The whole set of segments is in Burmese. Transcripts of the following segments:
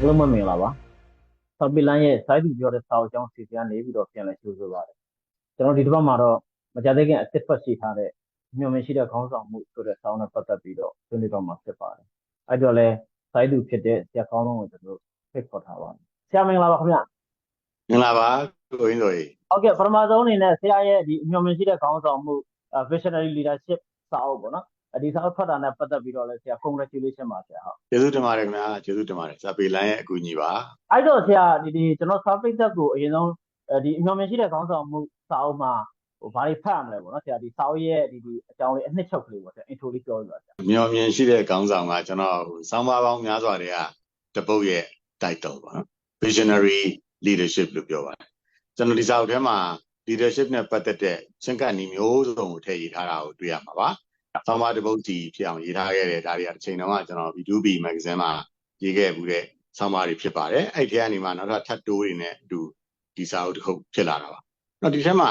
အားလုံးပဲမင်္ဂလာပါဆော်ပီလန်ရဲ့စိုင်းသူပြောတဲ့စာအုပ်ကြောင်းစီစဉ်ကနေပြီးတော့ပြန်လည်ကြိုဆိုပါတယ်ကျွန်တော်ဒီတစ်ပတ်မှာတော့မကြသေးခင်အစ်စ်ဖတ်ရှိထားတဲ့ညွှန်မရှိတဲ့ခေါင်းဆောင်မှုဆိုတဲ့စာအုပ်နဲ့ပတ်သက်ပြီးတော့ဆွေးနွေးတော့မှာဖြစ်ပါတယ်အဲ့တော့လဲစိုင်းသူဖြစ်တဲ့ဆရာကောင်းလုံးကိုကျွန်တော်ဖိတ်ခေါ်ထားပါတယ်ဆရာမင်္ဂလာပါခင်ဗျမင်္ဂလာပါကိုရင်းတို့ရေဟုတ်ကဲ့ပထမဆုံးအနေနဲ့ဆရာရဲ့ဒီညွှန်မရှိတဲ့ခေါင်းဆောင်မှု visionary leadership စာအုပ်ပေါ့နော် ဒီစာအုပ်ဖတ်တာနဲ့ပတ်သက်ပြီးတော့လဲဆရာ congratulation ပါဆရာဟုတ်ကျေးဇူးတင်ပါတယ်ခင်ဗျာကျေးဇူးတင်ပါတယ်ဇာပေလိုင်းရဲ့အကူအညီပါအဲ့တော့ဆရာဒီဒီကျွန်တော်စာပိတ်သက်ကိုအရင်ဆုံးဒီအမျှော်မြင်ရှိတဲ့ခေါင်းဆောင်မှုစာအုပ်မှာဟိုဘာတွေဖတ်ရမလဲပေါ့နော်ဆရာဒီစာအုပ်ရဲ့ဒီဒီအကြောင်းလေးအနှစ်ချုပ်ကလေးပေါ့ဆရာ intro လေးပြောပြပါဆရာမျော်မြင်ရှိတဲ့ခေါင်းဆောင်ကကျွန်တော်ဟိုဆောင်းပါးပေါင်းများစွာတွေကတပုတ်ရဲ့ title ပါနော် visionary leadership လို့ပြောပါတယ်ကျွန်တော်ဒီစာအုပ်ထဲမှာ leadership နဲ့ပတ်သက်တဲ့ရှင်းကပ်နည်းမျိုးစုံကိုထည့်ရေးထားတာကိုတွေ့ရမှာပါ ဆောင်းပါးတပုတ်စီဖြစ်အောင်ရေးထားခဲ့တဲ့ဒါတွေကတစ်ချိန်တုန်းကကျွန်တော် B2B magazine မှာရေးခဲ့မှုတဲ့ဆောင်းပါးတွေဖြစ်ပါတယ်အဲ့ဒီထဲကနေမှနောက်ထပ်ထပ်တိုးတွေနဲ့အတူဒီစာအုပ်တစ်ခုဖြစ်လာတာပါတော့ဒီထဲမှာ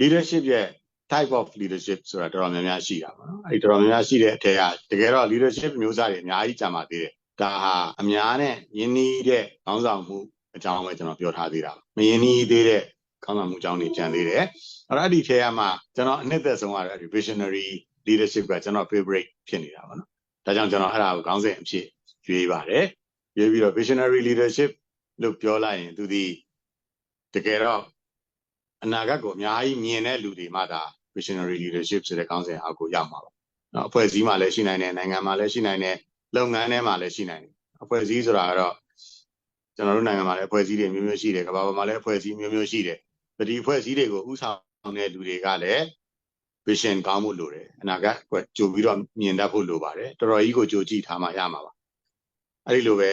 leadership ရဲ့ type of leadership ဆိုတာတော်တော်များများရှိတာပါနော်အဲ့ဒီတော်တော်များများရှိတဲ့အထက်ကတကယ်တော့ leadership မျိုးစားတွေအများကြီးကြာမှာသေးတယ်ဒါဟာအများနဲ့ယဉ်နီးတဲ့ခေါင်းဆောင်မှုအကြောင်းပဲကျွန်တော်ပြောထားသေးတာမယဉ်နီးသေးတဲ့ခေါင်းဆောင်မှုအကြောင်းတွေကြံသေးတယ်အဲ့တော့အဲ့ဒီထဲကမှကျွန်တော်အနှစ်သက်ဆုံးကတော့အဲ့ဒီ visionary leadership ကကျွန်တော် favorite ဖြစ်နေတာပါနော်ဒါကြောင့်ကျွန်တော်အဲ့ဒါကိုခေါင်းစဉ်အဖြစ်ရွေးပါတယ်ရွေးပြီးတော့ visionary leadership လို့ပြောလိုက်ရင်သူဒီတကယ်တော့အနာဂတ်ကိုအများကြီးမြင်တဲ့လူတွေမှဒါ visionary leadership ဆိုတဲ့ခေါင်းစဉ်အောက်ကိုရောက်မှာပါ။နော်အဖွဲ့အစည်းမှာလည်းရှိနိုင်တယ်နိုင်ငံမှာလည်းရှိနိုင်တယ်လုပ်ငန်းထဲမှာလည်းရှိနိုင်တယ်။အဖွဲ့အစည်းဆိုတာကတော့ကျွန်တော်တို့နိုင်ငံမှာလည်းအဖွဲ့အစည်းတွေမျိုးမျိုးရှိတယ်ကမ္ဘာပေါ်မှာလည်းအဖွဲ့အစည်းမျိုးမျိုးရှိတယ်။ဒီအဖွဲ့အစည်းတွေကိုဥဆောင်တဲ့လူတွေကလည်း vision ကောင်းမှုလိုတယ်။အနာဂတ်ကိုကြိုပြီးတော့မြင်တတ်ဖို့လိုပါတယ်။တော်တော်ကြီးကိုကြိုကြည့်ထားမှရမှာပါ။အဲဒီလိုပဲ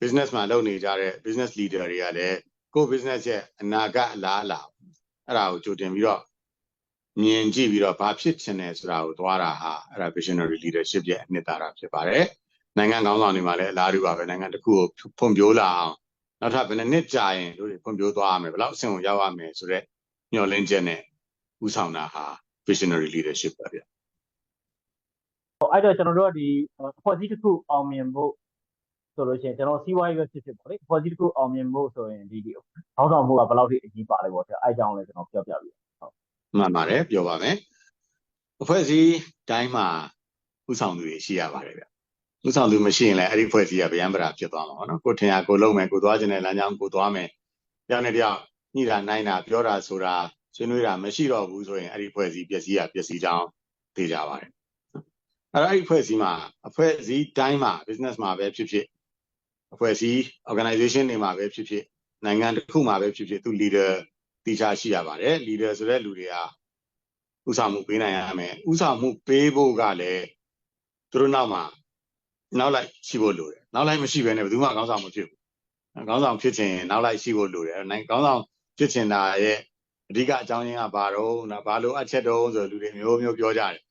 business မှာလုပ်နေကြတဲ့ business leader တွေကလည်းကိုယ့် business ရဲ့အနာဂတ်အလားအလာအဲ့ဒါကိုကြိုတင်ပြီးတော့မြင်ကြည့်ပြီးတော့ဘာဖြစ်ချင်တယ်ဆိုတာကိုသွားတာဟာအဲ့ဒါ visionary leadership ရဲ့အနှစ်သာရဖြစ်ပါတယ်နိုင်ငံကောင်းဆောင်တွေမှာလည်းအလားတူပါပဲနိုင်ငံတစ်ခုကိုဖွံ့ဖြိုးလာအောင်နောက်ထပ်ဘယ်နှစ်နှစ်ကြာရင်တို့တွေဖွံ့ဖြိုးသွားရမယ်ဘယ်လောက်အဆင့်ကိုရောက်ရမယ်ဆိုတော့ညှော်လင့်ချက်နဲ့ဥဆောင်တာဟာ visionary leadership ပါဗျဟိုအဲ့တော့ကျွန်တော်တို့ကဒီအဖွဲ့အစည်းတစ်ခုအောင်မြင်ဖို့ဆိုလို့ရှိရင်ကျွန်တော်စီးပွားရေးပဲဖြစ်ဖြစ်ပေါ့လေအဖွဲ့အစည်းတစ်ခုအောင်မြင်ဖို့ဆိုရင်ဒီဒီခေါင်းဆောင်မှုကဘယ်လောက်ထိအရေးပါလဲပေါ့ဆရာအဲ့အကြောင်းလေးကျွန်တော်ပြောပြပြဟုတ်မှန်ပါတယ်ပြောပါမယ်အဖွဲ့အစည်းတိုင်းမှာဥဆောင်သူတွေရှိရပါတယ်ဗျဥဆောင်သူမရှိရင်လည်းအဲ့ဒီအဖွဲ့အစည်းကဗျံပရာဖြစ်သွားမှာပေါ့နော်ကိုထင်ရကိုလုံးမယ်ကိုသွားခြင်းနဲ့လမ်းကြောင်းကိုသွားမယ်ပြောင်းနေတယောက်ညှိတာနိုင်တာပြောတာဆိုတာ ဆွေးနွေးတာမရှိတော့ဘူးဆိုရင်အဲ့ဒီအဖွဲ့အစည်းပျက်စီးရပျက်စီးကြောင်းသိကြပါတယ်အဲ့တော့အဲ့ဒီအဖွဲ့အစည်းမှာအဖွဲ့အစည်းတိုင်းမှာ business မှာပဲဖြစ်ဖြစ်အဖွဲ့အစည်း organization တွေမှာပဲဖြစ်ဖြစ်နိုင်ငံတစ်ခုမှာပဲဖြစ်ဖြစ်သူ leader တိကျရှိရပါတယ် leader ဆိုတဲ့လူတွေကဥဆောင်မှုပေးနိုင်ရမယ်ဥဆောင်မှုပေးဖို့ကလည်းသူတို့နောက်မှာနောက်လိုက်ရှိဖို့လိုတယ်နောက်လိုက်မရှိဘဲနဲ့ဘယ်သူမှခေါင်းဆောင်မဖြစ်ဘူးခေါင်းဆောင်ဖြစ်ခြင်းနောက်လိုက်ရှိဖို့လိုတယ်နိုင်ခေါင်းဆောင်ဖြစ်ခြင်းတာရဲ့ အဓိကအကြောင်းရင်းကဘာတော့နော်ဘာလို့အချက်တော့ဆိုလူတွေမျိုးမျိုးပြောကြတယ်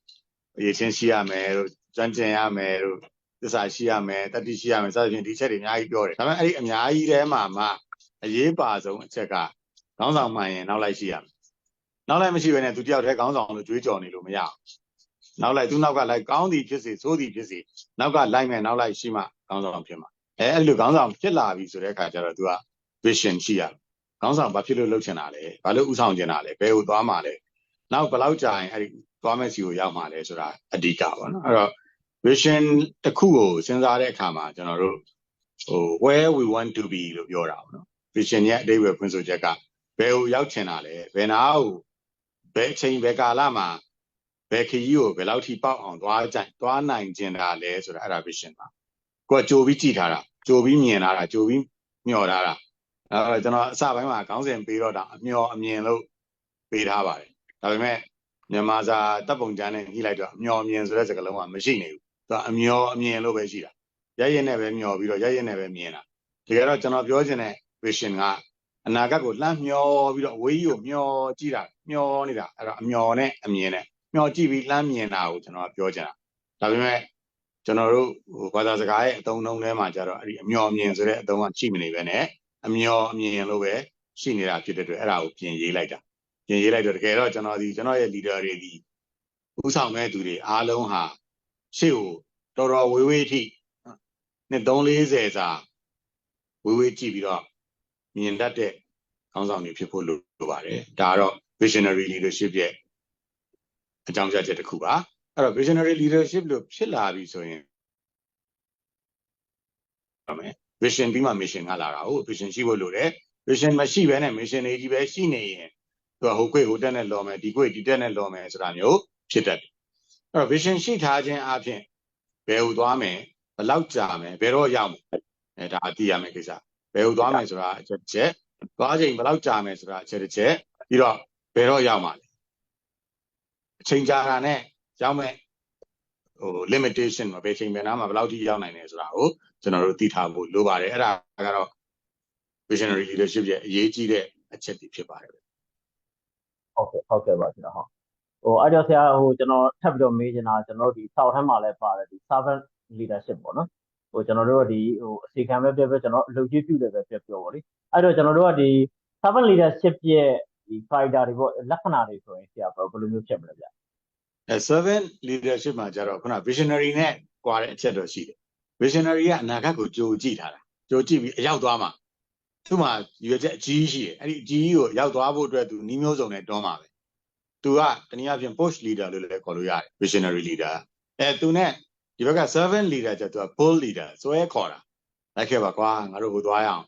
အရေးချင်းရှိရမယ်တို့ကျွမ်းကျင်ရမယ်တို့သစ္စာရှိရမယ်တတိရှိရမယ်စသဖြင့်ဒီချက်တွေအများကြီးပြောတယ်ဒါပေမဲ့အဲ့ဒီအများကြီးထဲမှာမှအရေးပါဆုံးအချက်ကခေါင်းဆောင်မှန်ရင်နောက်လိုက်ရှိရမယ်နောက်လိုက်မရှိဘဲနဲ့သူတယောက်တည်းခေါင်းဆောင်လို့ကြွေးကြော်နေလို့မရဘူးနောက်လိုက်သူနောက်ကလိုက်ကောင်းသည်ဖြစ်စေဆိုးသည်ဖြစ်စေနောက်ကလိုက်မယ်နောက်လိုက်ရှိမှခေါင်းဆောင်ဖြစ်မှာအဲအဲ့လိုခေါင်းဆောင်ဖြစ်လာပြီဆိုတဲ့အခါကျတော့သူက vision ရှိရ ခေါင်းဆောင်ဘာဖြစ်လို့လုပ်ချင်တာလဲဘာလို့ဥဆောင်ချင်တာလဲဘယ်ကိုသွားမှာလဲနောက်ဘယ်လောက်ကြာရင်အဲ့ဒီသွားမဲ့စီကိုရောက်မှာလဲဆိုတာအဓိကပါနော်အဲ့တော့ vision တစ်ခုကိုစဉ်းစားတဲ့အခါမှာကျွန်တော်တို့ဟို where we want to be လို့ပြောတာပေါ့နော် vision ရဲ့အဓိပ္ပာယ်ဖွင့်ဆိုချက်ကဘယ်ကိုရောက်ချင်တာလဲဘယ်နာကိုဘယ်အချိန်ဘယ်ကာလမှာဘယ်ခရီးကိုဘယ်လောက်ထိပေါက်အောင်သွားကြသွားနိုင်ကျင်တာလဲဆိုတာအဲ့ဒါ vision ပါကိုကကြိုပြီးကြည့်ထားတာကြိုပြီးမြင်လာတာကြိုပြီးမျှော်ထားတာ အဲ့တော့ကျွန်တော်အစပိုင်းမှာခေါင်းစဉ်ပေးတော့တာအမျှော်အမြင်လို့ပေးထားပါတယ်ဒါပေမဲ့မြန်မာစာတပ်ပုံကျမ်းနဲ့ညှိလိုက်တော့အမျှော်အမြင်ဆိုတဲ့စကားလုံးကမရှိနေဘူးသူကအမျှော်အမြင်လို့ပဲရှိတာရရနဲ့ပဲမျှော်ပြီးတော့ရရနဲ့ပဲမြင်တာတကယ်တော့ကျွန်တော်ပြောချင်တဲ့ vision ကအနာဂတ်ကိုလှမ်းမျောပြီးတော့အဝေးကြီးကိုမျောကြည့်တာမျောနေတာအဲ့တော့အမျောနဲ့အမြင်နဲ့မျောကြည့်ပြီးလှမ်းမြင်တာကိုကျွန်တော်ပြောချင်တာဒါပေမဲ့ကျွန်တော်တို့ဟိုဘာသာစကားရဲ့အသုံးအနှုန်းထဲမှာကျတော့အဲ့ဒီအမျောအမြင်ဆိုတဲ့အသုံးကရှိမနေပဲနဲ့ အမျောအမြင်လို့ပဲရှိနေတာဖြစ်တဲ့အတွက်အဲ့ဒါကိုပြင်ရေးလိုက်တာပြင်ရေးလိုက်တော့တကယ်တော့ကျွန်တော်ဒီကျွန်တော်ရဲ့ leader တွေဒီဥဆောင်မဲ့သူတွေအားလုံးဟာရှေ့ကိုတော်တော်ဝေးဝေးထိနှစ်340စာဝေးဝေးကြည့်ပြီးတော့မြင်တတ်တဲ့ခေါင်းဆောင်တွေဖြစ်ဖို့လိုလိုပါတယ်ဒါကတော့ visionary leadership ရဲ့အကြောင်းပြချက်တစ်ခုပါအဲ့တော့ visionary leadership လို့ဖြစ်လာပြီဆိုရင်ပါမယ် vision ပြီးမှ mission ကလာတာဟုတ် vision ရှိဖို့လိုတယ် vision မရှိဘဲနဲ့ mission တွေကြီးပဲရှိနေရင်သူကဟိုကွေ့ဟိုတက်နဲ့လော်မယ်ဒီကွေ့ဒီတက်နဲ့လော်မယ်ဆိုတာမျိုးဖြစ်တတ်တယ်အဲ့တော့ vision ရှိထားခြင်းအပြင်ဘယ်ဟိုသွားမယ်ဘယ်လောက်ကြာမယ်ဘယ်တော့ရောက်မယ်အဲဒါအတိရမယ်ကိစ္စဘယ်ဟိုသွားမယ်ဆိုတာအချက်တစ်ချက်သွားချိန်ဘယ်လောက်ကြာမယ်ဆိုတာအချက်တစ်ချက်ပြီးတော့ဘယ်တော့ရောက်မှာလဲအချိန်ကြာတာနဲ့ရောက်မယ် ဟို limitation မှာဘယ်ချိန်ဘယ်နားမှာဘယ်လောက်ထိရောက်နိုင်လဲဆိုတာကိုကျွန်တော်တို့သိထားဖို့လိုပါတယ်အဲ့ဒါကတော့ visionary leadership ရဲ့အရေးကြီးတဲ့အချက်တွေဖြစ်ပါတယ်ဟုတ်ကဲ့ဟုတ်ကဲ့ပါဆရာဟုတ်ဟိုအဲ့တော့ဆရာဟိုကျွန်တော်ထပ်ပြီးတော့မေးချင်တာကျွန်တော်တို့ဒီစောက်ထမ်းမှာလည်းပါတယ်ဒီ servant leadership ပေါ့နော်ဟိုကျွန်တော်တို့ကဒီဟိုအစီခံပဲပြပြကျွန်တော်အလုပ်ကြီးပြုတယ်ပဲပြပြောပါလိအဲ့တော့ကျွန်တော်တို့ကဒီ servant leadership ရဲ့ဒီ fighter တွေပေါ့လက္ခဏာတွေဆိုရင်ဆရာဘယ်လိုမျိုးဖြစ်မလဲဗျအဲ servant leadership မှာကျတော့ခုန visionary နဲ့ကွာတဲ့အချက်တော့ရှိတယ် visionary ကအနာဂတ်ကိုကြိုကြည့်ထားတာကြိုကြည့်ပြီးအရောက်သွားမှာသူ့မှာရွေချက်အကြီးရှိတယ်အဲ့ဒီအကြီးကိုရောက်သွားဖို့အတွက်သူနှီးမျိုးစုံနဲ့တွန်းမှာပဲသူကတနည်းအားဖြင့် push leader လို့လည်းခေါ်လို့ရတယ် visionary leader အဲသူနဲ့ဒီဘက်က servant leader ကျတော့သူက pull leader စွဲခေါ်တာလိုက်ခဲ့ပါကွာငါတို့ဟိုသွားရအောင်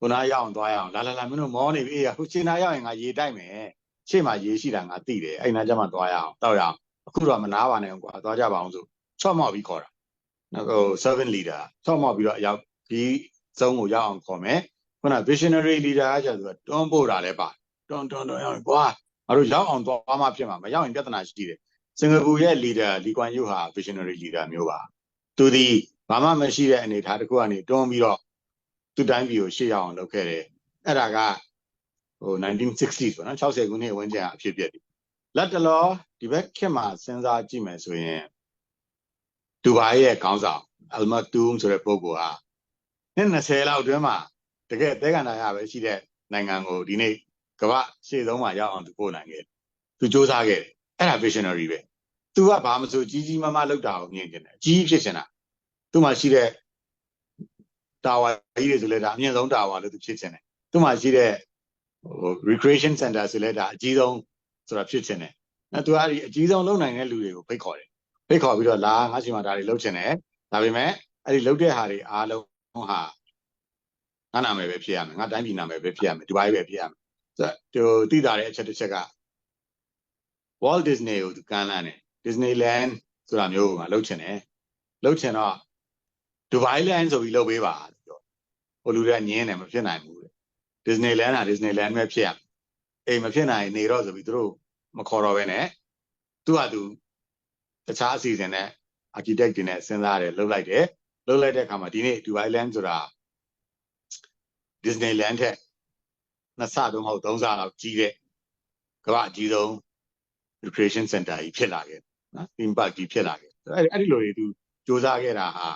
ခုနရအောင်သွားရအောင်လာလာလာမင်းတို့မောနေပြီအေးဟိုရှင်းနာရောက်ရင်ငါရေတိုက်မယ်ရှေ့မှာရေရှိတာငါသိတယ်အဲ့နာကျမှသွားရအောင်တောက်ရအောင် အခုတော့မနာပါနဲ့ကွာသွားကြပါအောင်ဆိုချော့မောက်ပြီးခေါ်တာနောက်ဟို servant leader ချော့မောက်ပြီးတော့အရောက်ဒီစုံကိုရောက်အောင်ခေါ်မယ်ခုန visionary leader ကကျတော့တွန်းပို့တာလည်းပါတွန်းတွန်းတွန်းရောက်ကွာငါတို့ရောက်အောင်သွားမှဖြစ်မှာမရောက်ရင်ပြဿနာရှိတယ်စင်ကာပူရဲ့ leader လီကွမ်ယူဟာ visionary leader မျိုးပါသူဒီဘာမှမရှိတဲ့အနေအထားတစ်ခုကနေတွန်းပြီးတော့သူ့တိုင်းပြည်ကိုရှေ့ရောက်အောင်လုပ်ခဲ့တယ်အဲ့ဒါကဟို 1960s ပေါ့နော်60ခုနှစ်ဝန်းကျင်အဖြစ်ပြက်တယ်လက်တလော ဒီဘက်ခေတ်မှာစဉ်းစားကြည့်မယ်ဆိုရင်ဒူဘိုင်းရဲ့ခေါင်းဆောင်အလ်မတ်တူမ်ဆိုတဲ့ပုဂ္ဂိုလ်ဟာနှစ်20လောက်အတွင်းမှာတကယ်တဲကန်တာရပဲရှိတဲ့နိုင်ငံကိုဒီနေ့ကမ္ဘာရှေ့ဆုံးမှာရောက်အောင်သူပို့နိုင်ခဲ့တယ်သူစ조사ခဲ့တယ်အဲ့ဒါ visionary ပဲသူကဘာမဆိုကြီးကြီးမားမားလုပ်တာကိုမြင်ကျင်တယ်အကြီးဖြစ်ချင်တာသူ့မှာရှိတဲ့တာဝါကြီးတွေဆိုလဲဒါအမြင့်ဆုံးတာဝါလို့သူဖြစ်ချင်တယ်သူ့မှာရှိတဲ့ဟို recreation center ဆိုလဲဒါအကြီးဆုံးဆိုတာဖြစ်ချင်တယ် အဲသူကအဲ့ဒီအကြီးဆုံးလုပ်နိုင်တဲ့လူတွေကိုဖိတ်ခေါ်တယ်ဖိတ်ခေါ်ပြီးတော့လာငါ့စီမှာဒါတွေလုပ်ချင်တယ်ဒါပေမဲ့အဲ့ဒီလုပ်တဲ့ဟာတွေအားလုံးဟာငါနာမည်ပဲဖြစ်ရမယ်ငါတိုင်းပြည်နာမည်ပဲဖြစ်ရမယ်ဒီဘိုင်းပဲဖြစ်ရမယ်ဆိုတော့သူသိတာတဲ့အချက်တစ်ချက်က Walt Disney ကိုသူကမ်းလှမ်းတယ် Disneyland ဆိုတာမျိုးကိုငါလုပ်ချင်တယ်လုပ်ချင်တော့ Dubai Land ဆိုပြီးလုပ်ပေးပါပြောဟိုလူတွေကညင်းတယ်မဖြစ်နိုင်ဘူးတဲ့ Disneyland ဟာ Disneyland ပဲဖြစ်ရမယ်အိမ်မဖြစ်နိုင်နေတော့ဆိုပြီးသူတို့ မခေါ်တော့ဘဲနဲ့သူ့ဟာသူတခြားအစီအစဉ်နဲ့ architect တွေနဲ့စဉ်းစားတယ်လုပ်လိုက်တယ်လုပ်လိုက်တဲ့အခါမှာဒီနေ့ Dubai Land ဆိုတာ Disneyland ထက်နှစ်ဆတော့မဟုတ်သုံးဆလောက်ကြီးတဲ့ကမ္ဘာအကြီးဆုံး recreation center ကြီးဖြစ်လာခဲ့နော် theme park ကြီးဖြစ်လာခဲ့အဲ့အဲ့ဒီလိုတွေသူစူးစမ်းခဲ့တာဟာ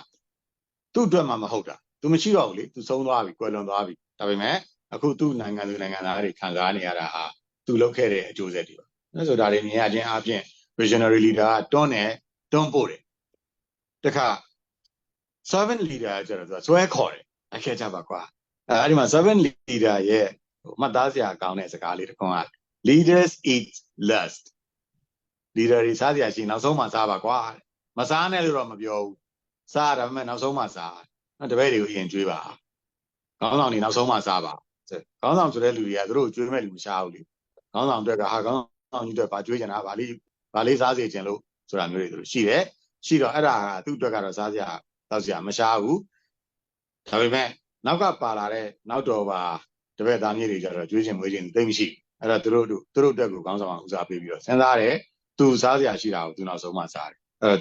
သူ့အတွက်မှမဟုတ်တာသူမရှိတော့ဘူးလေသူဆုံးသွားပြီကွယ်လွန်သွားပြီဒါပေမဲ့အခုသူ့နိုင်ငံသူနိုင်ငံသားတွေခံစားနေရတာဟာသူလုပ်ခဲ့တဲ့အကျိုးဆက်တွေပါ အဲဆိုဒါတွေမြင်ရခြင်းအပြင် visionary leader ကတွန်းတယ်တွန်းပို့တယ်တခါ servant leader ကျတော့သူကဆွဲခေါ်တယ်အခဲကြပါကွာအဲအဲ့ဒီမှာ servant leader ရဲ့ဟိုမှတ်သားစရာကောင်းတဲ့စကားလေးတစ်ခုက leaders eat last leader တွေစားစရာရှိရင်နောက်ဆုံးမှစားပါကွာမစားနဲ့လို့တော့မပြောဘူးစားရတာမှနောက်ဆုံးမှစားနော်တပည့်တွေကိုအရင်ကျွေးပါခေါင်းဆောင်တွေနောက်ဆုံးမှစားပါခေါင်းဆောင်ဆိုတဲ့လူတွေကသူတို့ကျွေးမဲ့လူမရှားဘူးလေခေါင်းဆောင်အတွက်ကဟာခေါင်းဆော င်ကြီးတွေပါကျွေးကြတာဗာလေးဗာလေးစားစေခြင်းလို့ဆိုတာမျိုးတွေသူတို့ရှိတယ်ရှိတော့အဲ့ဒါကသူ့အတွက်ကတော့စားစရာတောက်စရာမရှားဘူးဒါပေမဲ့နောက်ကပါလာတဲ့နောက်တော်ပါတပည့်သားမြေတွေကြတော့ကျွေးခြင်းမွေးခြင်းသိမ့်မရှိအဲ့တော့သူတို့သူတို့အတွက်ကိုခေါင်းဆောင်ကဦးစားပေးပြီးတော့စဉ်းစားတယ်သူစားစရာရှိတာကိုသူနောက်ဆုံးမှစားတယ်အဲ့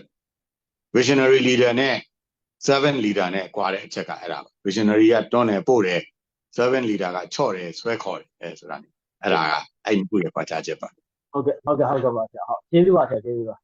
visionary leader နဲ့ seven leader နဲ့ကွာတဲ့အချက်ကအဲ့ဒါပါ visionary ကတွန်းတယ်ပို့တယ် seven leader ကချော့တယ်ဆွဲခေါ်တယ်အဲဆိုတာနေအဲ့ဒါကအဲ့ဒီခုရဲ့ကွာခြားချက်ပါ ဟုတ်ကဲ့ဟုတ်ကဲ့ဟုတ်ကဲ့ပါဆရာဟုတ်ကျေးဇူးပါဆရာကျေးဇူးပါ